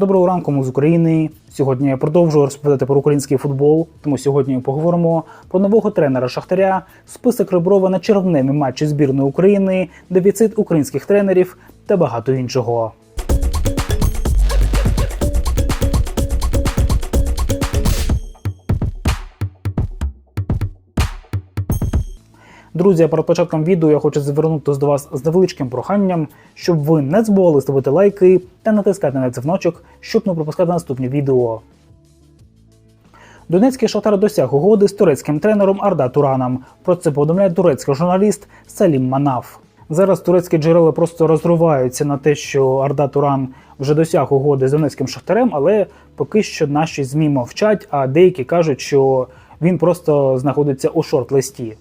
Доброго ранку, ми з України. Сьогодні я продовжую розповідати про український футбол. Тому сьогодні ми поговоримо про нового тренера Шахтаря, список Реброва на червневі матчі збірної України, дефіцит українських тренерів та багато іншого. Друзі, перед початком відео я хочу звернутися до вас з невеличким проханням, щоб ви не забували ставити лайки та натискати на дзвіночок, щоб не пропускати наступні відео. Донецький шахтар досяг угоди з турецьким тренером Арда Тураном. Про це повідомляє турецький журналіст Салім Манав. Зараз турецькі джерела просто розриваються на те, що Арда Туран вже досяг угоди з донецьким шахтарем, але поки що наші ЗМІ мовчать, а деякі кажуть, що він просто знаходиться у шорт-листі.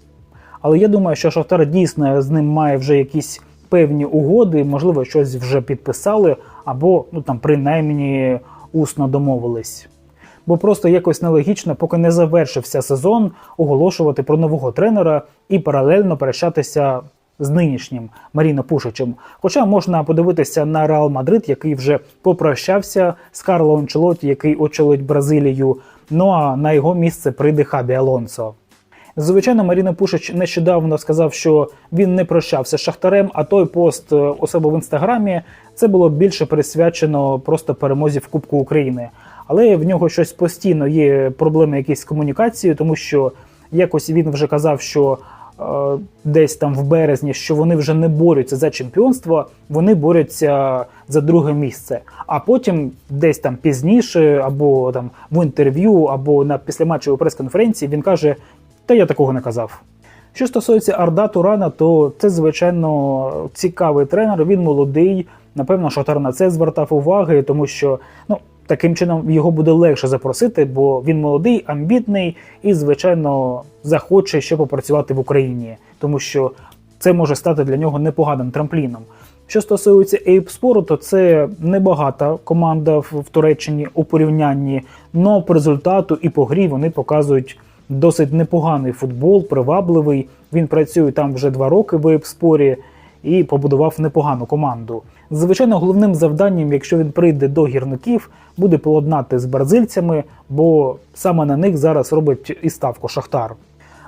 Але я думаю, що Шахтар дійсно з ним має вже якісь певні угоди, можливо, щось вже підписали, або ну там принаймні усно домовились. Бо просто якось нелогічно, поки не завершився сезон, оголошувати про нового тренера і паралельно перещатися з нинішнім Маріно Пушичем. Хоча можна подивитися на Реал Мадрид, який вже попрощався з Карло Анчелоті, який очолить Бразилію. Ну а на його місце прийде Хабі Алонсо. Звичайно, Маріна Пушич нещодавно сказав, що він не прощався з Шахтарем, а той пост е, у себе в інстаграмі це було більше присвячено просто перемозі в Кубку України. Але в нього щось постійно є проблеми якісь з комунікацією, тому що якось він вже казав, що е, десь там в березні, що вони вже не борються за чемпіонство, вони борються за друге місце. А потім, десь там пізніше, або там в інтерв'ю, або на післяматчевій прес-конференції, він каже: Та я такого не казав. Що стосується Арда Турана, то це звичайно цікавий тренер. Він молодий. Напевно, Шахтар на це звертав уваги, тому що ну таким чином його буде легше запросити, бо він молодий, амбітний і, звичайно, захоче ще попрацювати в Україні, тому що це може стати для нього непоганим трампліном. Що стосується Ейпспору, то це небагата команда в Туреччині у порівнянні, але по результату і по грі вони показують досить непоганий футбол, привабливий. Він працює там вже два роки в Ейпспорі і побудував непогану команду. Звичайно, головним завданням, якщо він прийде до гірників, буде поладнати з бразильцями, бо саме на них зараз робить і ставку Шахтар.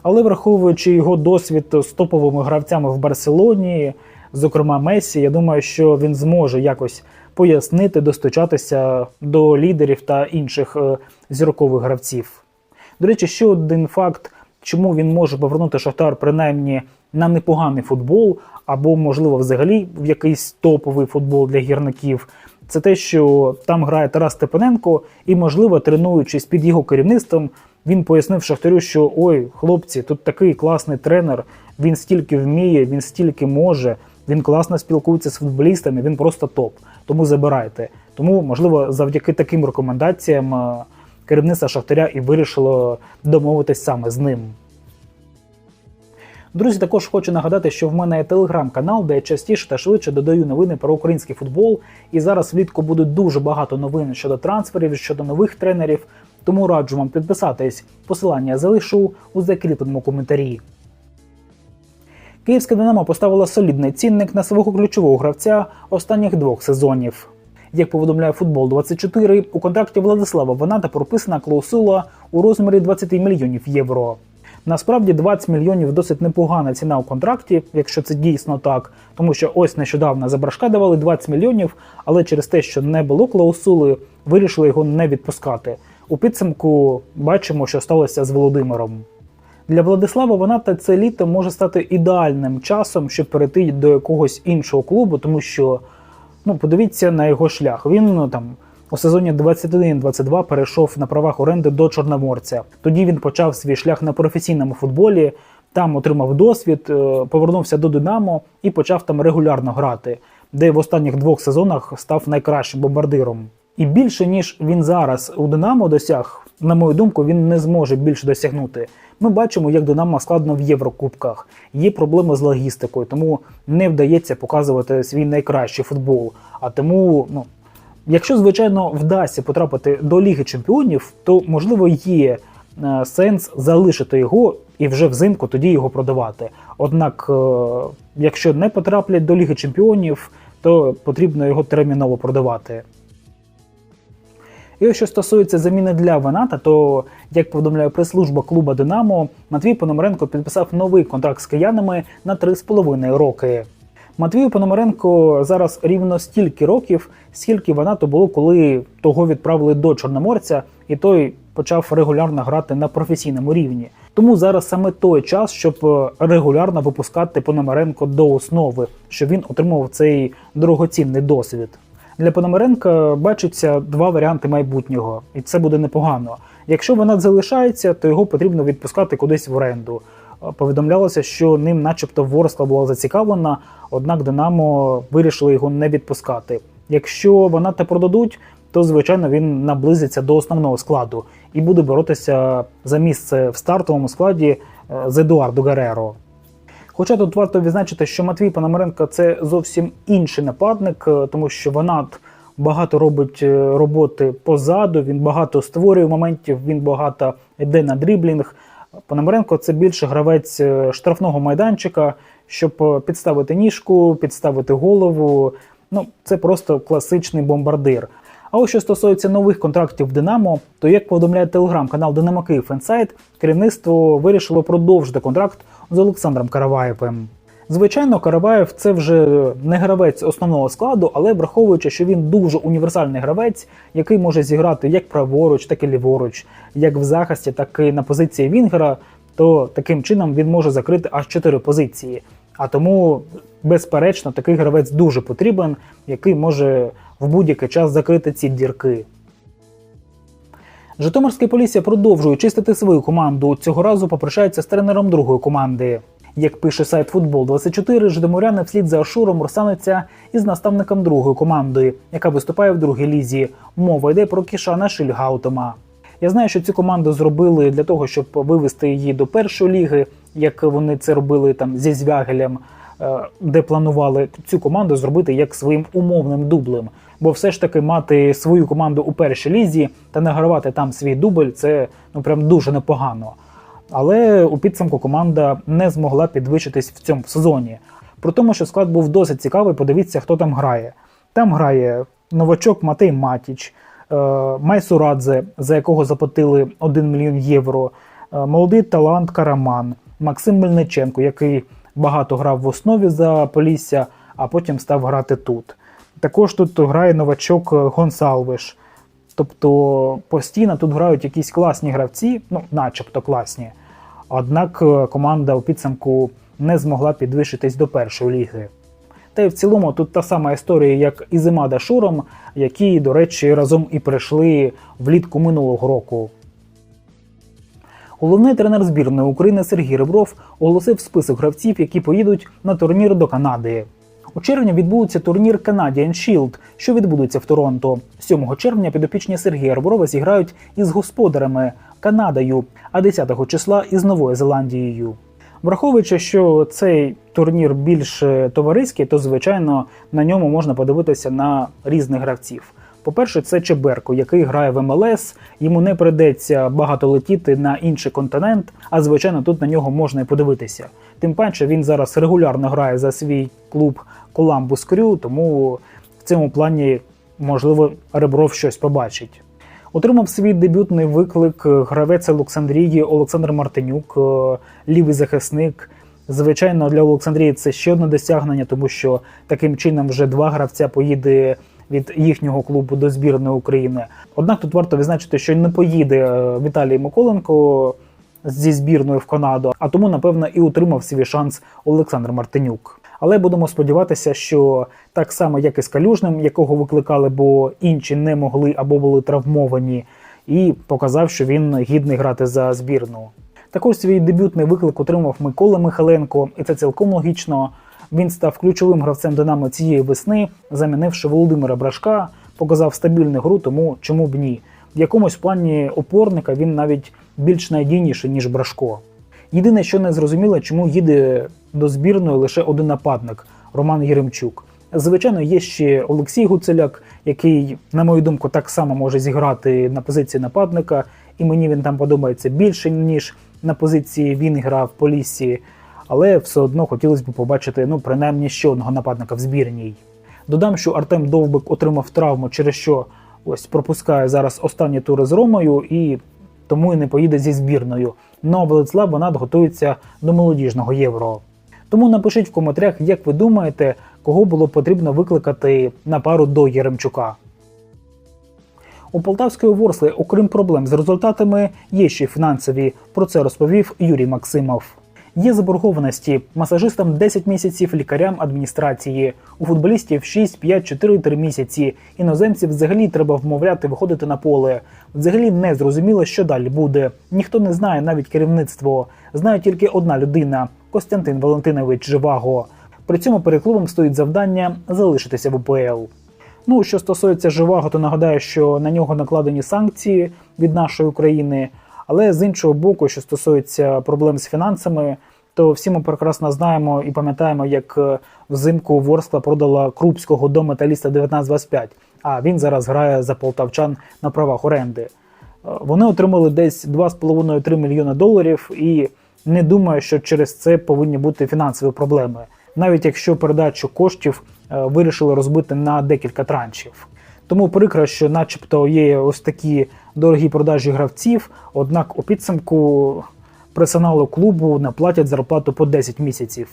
Але враховуючи його досвід з топовими гравцями в Барселоні, зокрема Месі, я думаю, що він зможе якось пояснити, достучатися до лідерів та інших е, зіркових гравців. До речі, ще один факт, чому він може повернути Шахтар принаймні на непоганий футбол, або, можливо, взагалі в якийсь топовий футбол для гірників. Це те, що там грає Тарас Степаненко, і, можливо, тренуючись під його керівництвом, він пояснив Шахтарю, що ой, хлопці, тут такий класний тренер, він стільки вміє, він стільки може, він класно спілкується з футболістами, він просто топ. Тому забирайте. Тому, можливо, завдяки таким рекомендаціям е, керівництво Шахтаря і вирішило домовитись саме з ним. Друзі, також хочу нагадати, що в мене є телеграм-канал, де я частіше та швидше додаю новини про український футбол. І зараз влітку буде дуже багато новин щодо трансферів, щодо нових тренерів. Тому раджу вам підписатись. Посилання залишу у закріпленому коментарі. Київська Динамо поставила солідний цінник на свого ключового гравця останніх двох сезонів. Як повідомляє футбол 24 у контракті Владислава Ваната прописана клаусула у розмірі 20 мільйонів євро. Насправді 20 мільйонів досить непогана ціна у контракті, якщо це дійсно так. Тому що ось нещодавно за Брашка давали 20 мільйонів, але через те, що не було клаусули, вирішили його не відпускати. У підсумку бачимо, що сталося з Володимиром. Для Владислава Ваната це літо може стати ідеальним часом, щоб перейти до якогось іншого клубу, тому що ну подивіться на його шлях. Він ну, там. У сезоні 21-22 перейшов на правах оренди до Чорноморця. Тоді він почав свій шлях на професійному футболі, там отримав досвід, е, повернувся до Динамо і почав там регулярно грати, де в останніх двох сезонах став найкращим бомбардиром. І більше ніж він зараз у Динамо досяг, на мою думку, він не зможе більше досягнути. Ми бачимо, як Динамо складно в Єврокубках. Є проблеми з логістикою, тому не вдається показувати свій найкращий футбол. А тому, ну Якщо, звичайно, вдасться потрапити до Ліги Чемпіонів, то можливо є е, сенс залишити його і вже взимку тоді його продавати. Однак, е, якщо не потраплять до Ліги Чемпіонів, то потрібно його терміново продавати. І ось що стосується заміни для Ваната, то як повідомляє прес-служба клуба Динамо, Матвій Пономаренко підписав новий контракт з киянами на 3,5 роки. Матвію Пономаренко зараз рівно стільки років, скільки Ванату було, коли того відправили до Чорноморця, і той почав регулярно грати на професійному рівні. Тому зараз саме той час, щоб е, регулярно випускати Пономаренко до основи, щоб він отримав цей дорогоцінний досвід. Для Пономаренка бачиться два варіанти майбутнього, і це буде непогано. Якщо Ванат залишається, то його потрібно відпускати кудись в оренду. Е, Повідомлялося, що ним, начебто, Ворскла була зацікавлена, однак Динамо вирішили його не відпускати. Якщо Ваната продадуть, то звичайно він наблизиться до основного складу і буде боротися за місце в стартовому складі е, з Едуардо Гереро. Хоча тут варто відзначити, що Матвій Пономаренко це зовсім інший нападник, е, тому що Ванат багато робить е, роботи позаду, він багато створює моментів, він багато йде на дріблінг. Пономаренко це більше гравець е, штрафного майданчика, щоб підставити ніжку, підставити голову. Ну, це просто класичний бомбардир. А ось що стосується нових контрактів Динамо, то як повідомляє телеграм-канал Динамо Київ Інсайт, керівництво вирішило продовжити контракт з Олександром Караваєвим. Звичайно, Караваєв це вже не гравець основного складу, але враховуючи, що він дуже універсальний гравець, який може зіграти як праворуч, так і ліворуч, як в захисті, так і на позиції Вінгера, то таким чином він може закрити аж 4 позиції. А тому, безперечно, такий гравець дуже потрібен, який може в будь-який час закрити ці дірки. Житомирське Полісся продовжує чистити свою команду. Цього разу попрощається з тренером другої команди. Як пише сайт Футбол 24 житомиряни вслід за Ашуром розстануться із наставником другої команди, яка виступає в другій лізі. Мова йде про Кішана Шильгаутома. Я знаю, що цю команду зробили для того, щоб вивести її до першої ліги, як вони це робили там зі Звягелем, е, де планували цю команду зробити як своїм умовним дублем. Бо все ж таки мати свою команду у першій лізі та награвати там свій дубль це ну прям дуже непогано. Але у підсумку команда не змогла підвищитись в цьому сезоні. При тому, що склад був досить цікавий, подивіться, хто там грає. Там грає новачок Матей Матіч, е, Майсурадзе, за якого заплатили 1 мільйон євро, е, молодий талант Караман, Максим Мельниченко, який багато грав в основі за Полісся, а потім став грати тут. Також тут грає новачок Гонсалвиш. Тобто постійно тут грають якісь класні гравці, ну, начебто класні. Однак е, команда у підсумку не змогла підвищитись до першої ліги. Та й в цілому тут та сама історія, як і з Імада Шуром, які, до речі, разом і прийшли влітку минулого року. Головний тренер збірної України Сергій Ребров оголосив список гравців, які поїдуть на турнір до Канади. У червні відбудеться турнір Canadian Shield, що відбудеться в Торонто. 7 червня підопічні Сергія Реброва зіграють із господарями Канадою, а 10 числа із Новою Зеландією. Враховуючи, що цей турнір більш товариський, то звичайно на ньому можна подивитися на різних гравців. По-перше, це Чеберко, який грає в МЛС. Йому не придеться багато летіти на інший континент, а звичайно, тут на нього можна і подивитися. Тим паче він зараз регулярно грає за свій клуб Коламбус Крю, тому в цьому плані можливо Ребров щось побачить. Отримав свій дебютний виклик гравець Олександрії Олександр Мартинюк, е, лівий захисник. Звичайно, для Олександрії це ще одне досягнення, тому що таким чином вже два гравця поїде від їхнього клубу до збірної України. Однак тут варто відзначити, що не поїде е, Віталій Миколенко зі збірною в Канаду, а тому, напевно, і отримав свій шанс Олександр Мартинюк. Але будемо сподіватися, що так само, як і з Калюжним, якого викликали, бо інші не могли або були травмовані, і показав, що він гідний грати за збірну. Також свій дебютний виклик отримав Микола Михайленко, і це цілком логічно. Він став ключовим гравцем Динамо цієї весни, замінивши Володимира Брашка, показав стабільну гру, тому чому б ні. В якомусь плані опорника він навіть більш надійніший, ніж Брашко. Єдине, що не зрозуміло, чому їде до збірної лише один нападник Роман Єремчук. Звичайно, є ще Олексій Гуцеляк, який, на мою думку, так само може зіграти на позиції нападника, і мені він там подобається більше, ніж на позиції Вінгера в Поліссі. Але все одно хотілося б побачити ну, принаймні ще одного нападника в збірній. Додам, що Артем Довбик отримав травму, через що ось пропускає зараз останні тури з Ромою і тому і не поїде зі збірною. Ну а Владислав Ванат готується до молодіжного євро. Тому напишіть в коментарях, як ви думаєте, кого було потрібно викликати на пару до Єремчука. У Полтавської Ворсли, окрім проблем з результатами, є ще й фінансові. Про це розповів Юрій Максимов. Є заборгованості масажистам 10 місяців, лікарям адміністрації. У футболістів 6, 5, 4, 3 місяці. Іноземців взагалі треба вмовляти виходити на поле. Взагалі не зрозуміло, що далі буде. Ніхто не знає навіть керівництво. Знає тільки одна людина Костянтин Валентинович Живаго. При цьому перед клубом стоїть завдання залишитися в УПЛ. Ну, що стосується Живаго, то нагадаю, що на нього накладені санкції від нашої України. Але з іншого боку, що стосується проблем з фінансами, то всі ми прекрасно знаємо і пам'ятаємо, як е, взимку Ворскла продала Крупського до металіста 1925, а він зараз грає за полтавчан на правах оренди. Е, Вони отримали десь 2,5-3 мільйони доларів, і не думаю, що через це повинні бути фінансові проблеми, навіть якщо передачу коштів е, вирішили розбити на декілька траншів. Тому прикро, що, начебто, є ось такі дорогі продажі гравців, однак у підсумку персоналу клубу не платять зарплату по 10 місяців.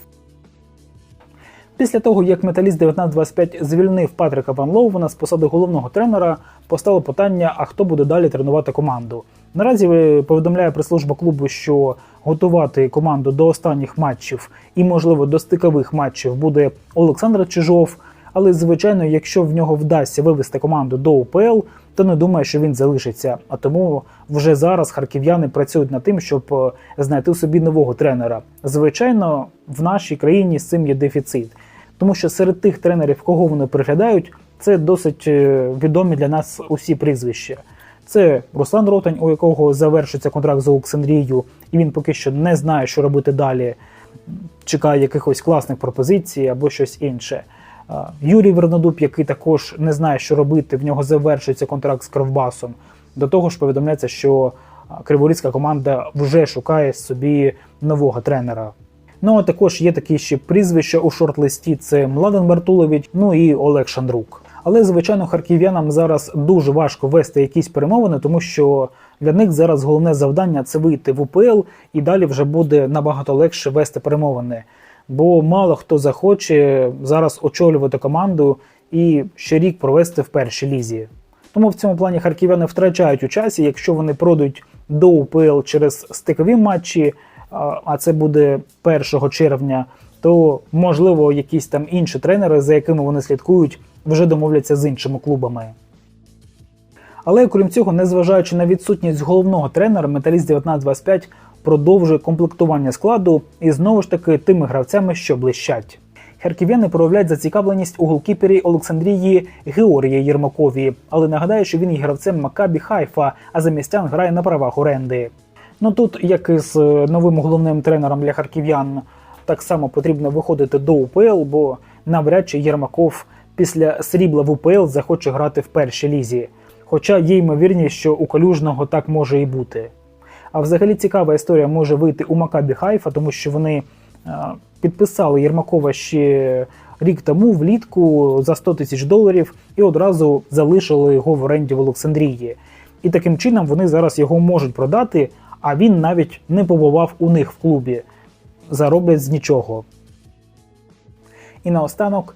Після того, як металіст 1925 звільнив Патрика Ван Лоувена з посади головного тренера, постало питання, а хто буде далі тренувати команду. Наразі е, повідомляє прес-служба клубу, що готувати команду до останніх матчів і, можливо, до стикових матчів буде Олександр Чижов. Але, звичайно, якщо в нього вдасться вивести команду до УПЛ, то не думаю, що він залишиться. А тому вже зараз харків'яни працюють над тим, щоб е, знайти собі нового тренера. Звичайно, в нашій країні з цим є дефіцит, тому що серед тих тренерів, кого вони приглядають, це досить е, відомі для нас усі прізвища. Це Руслан Ротань, у якого завершиться контракт з Олександрією, і він поки що не знає, що робити далі. Чекає якихось класних пропозицій або щось інше. Юрій Вернодуб, який також не знає, що робити, в нього завершується контракт з Кровбасом. До того ж, повідомляється, що криворізька команда вже шукає собі нового тренера. Ну а також є такі ще прізвища у шорт-листі: це Младен Бартулович, ну і Олег Шандрук. Але звичайно, харків'янам зараз дуже важко вести якісь перемовини, тому що для них зараз головне завдання це вийти в УПЛ, і далі вже буде набагато легше вести перемовини. Бо мало хто захоче зараз очолювати команду і ще рік провести в першій лізі. Тому в цьому плані харків'яни втрачають у часі, якщо вони пройдуть до УПЛ через стикові матчі, а це буде 1 червня, то можливо якісь там інші тренери, за якими вони слідкують, вже домовляться з іншими клубами. Але окрім цього, незважаючи на відсутність головного тренера, металіст 1925 продовжує комплектування складу і знову ж таки тими гравцями, що блищать. Харків'яни проявляють зацікавленість у голкіпері Олександрії Георгії Єрмакові, але нагадаю, що він є гравцем Макабі Хайфа, а за містян грає на правах оренди. Ну тут, як і з е, новим головним тренером для харків'ян, так само потрібно виходити до УПЛ, бо навряд чи Єрмаков після срібла в УПЛ захоче грати в першій лізі. Хоча є ймовірність, що у Калюжного так може і бути. А взагалі цікава історія може вийти у Макабі Хайфа, тому що вони е, підписали Єрмакова ще рік тому влітку за 100 тисяч доларів і одразу залишили його в оренді в Олександрії. І таким чином вони зараз його можуть продати, а він навіть не побував у них в клубі. Зароблять з нічого. І наостанок,